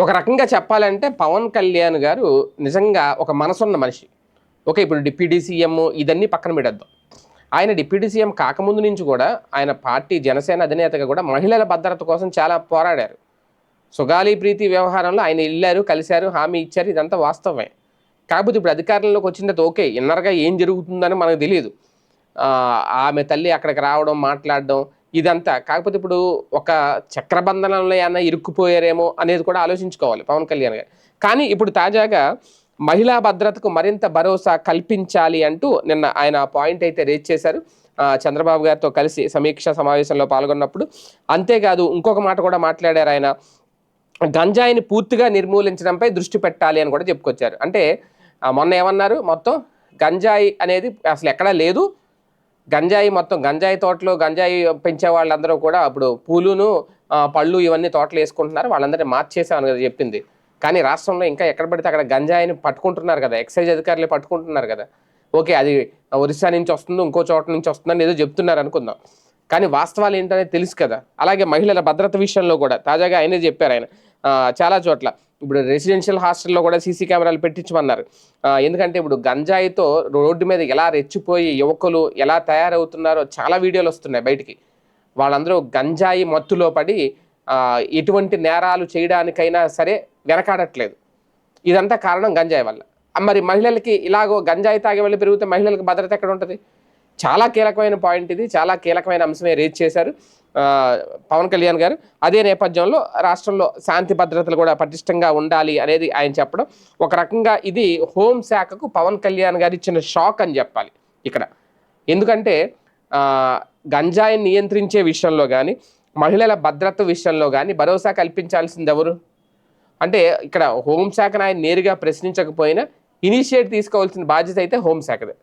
ఒక రకంగా చెప్పాలంటే పవన్ కళ్యాణ్ గారు నిజంగా ఒక మనసున్న మనిషి. ఓకే ఇప్పుడు డిప్యూటీ సీఎం ఇదన్నీ పక్కన పెడద్దాం ఆయన డిప్యూటీ సీఎం కాకముందు నుంచి కూడా ఆయన పార్టీ జనసేన అధినేతగా కూడా మహిళల భద్రత కోసం చాలా పోరాడారు. సుగాలి ప్రీతి వ్యవహారంలో ఆయన వెళ్ళారు కలిశారు హామీ ఇచ్చారు ఇదంతా వాస్తవమే. కాకపోతే ఇప్పుడు అధికారంలోకి వచ్చిన ఓకే ఇన్నర్గా ఏం జరుగుతుందని మనకు తెలియదు ఆమె తల్లి అక్కడికి రావడం మాట్లాడడం ఇదంతా. కాకపోతే ఇప్పుడు ఒక చక్రబంధనంలో ఏమైనా ఇరుక్కుపోయారేమో అనేది కూడా ఆలోచించుకోవాలి పవన్ కళ్యాణ్ గారు. కానీ ఇప్పుడు తాజాగా మహిళా భద్రతకు మరింత భరోసా కల్పించాలి అంటూ నిన్న ఆయన పాయింట్ అయితే రేజ్ చేశారు. చంద్రబాబు గారితో కలిసి సమీక్ష సమావేశంలో పాల్గొన్నప్పుడు అంతేకాదు ఇంకొక మాట కూడా మాట్లాడారు ఆయన. గంజాయిని పూర్తిగా నిర్మూలించడంపై దృష్టి పెట్టాలి అని కూడా చెప్పుకొచ్చారు. అంటే మొన్న ఏమన్నారు? మొత్తం గంజాయి అనేది అసలు ఎక్కడా లేదు. గంజాయి మొత్తం గంజాయి తోటలు గంజాయి పెంచే వాళ్ళందరూ కూడా అప్పుడు పూలును పళ్ళు ఇవన్నీ తోటలు వేసుకుంటున్నారు. వాళ్ళందరినీ మార్చేసామని కదా చెప్పింది. కానీ రాష్ట్రంలో ఇంకా ఎక్కడ పడితే అక్కడ గంజాయిని పట్టుకుంటున్నారు కదా ఎక్సైజ్ అధికారులు పట్టుకుంటున్నారు కదా. ఓకే అది ఒరిస్సా నుంచి వస్తుందో ఇంకో చోట నుంచి వస్తుందని ఏదో చెప్తున్నారు అనుకుందాం. కానీ వాస్తవాలు ఏంటనేది తెలుసు కదా. అలాగే మహిళల భద్రత విషయంలో కూడా తాజాగా ఆయనే చెప్పారు ఆయన. చాలా చోట్ల. ఇప్పుడు రెసిడెన్షియల్ హాస్టల్లో కూడా సీసీ కెమెరాలు పెట్టించమన్నారు. ఎందుకంటే ఇప్పుడు గంజాయితో రోడ్డు మీద ఎలా రెచ్చిపోయి యువకులు ఎలా తయారవుతున్నారో చాలా వీడియోలు వస్తున్నాయి బయటికి. వాళ్ళందరూ గంజాయి మత్తులో పడి ఎటువంటి నేరాలు చేయడానికైనా సరే వెనకాడట్లేదు. ఇదంతా కారణం గంజాయి వల్ల. మరి మహిళలకి ఇలాగో గంజాయి తాగే వాళ్ళు పెరిగితే మహిళలకు భద్రత ఎక్కడ ఉంటుంది? చాలా కీలకమైన పాయింట్ ఇది. చాలా కీలకమైన అంశమే రేజ్ చేశారు. పవన్ కళ్యాణ్ గారు. అదే నేపథ్యంలో రాష్ట్రంలో శాంతి భద్రతలు కూడా పటిష్టంగా ఉండాలి అనేది ఆయన చెప్పడం. ఒక రకంగా ఇది హోంశాఖకు పవన్ కళ్యాణ్ గారు ఇచ్చిన షాక్ అని చెప్పాలి ఇక్కడ. ఎందుకంటే ఆ, గంజాయిని నియంత్రించే విషయంలో కానీ మహిళల భద్రత విషయంలో కానీ భరోసా కల్పించాల్సింది ఎవరు? అంటే ఇక్కడ హోంశాఖను ఆయన నేరుగా ప్రశ్నించకపోయినా ఇనిషియేట్ తీసుకోవాల్సిన బాధ్యత అయితే హోంశాఖదే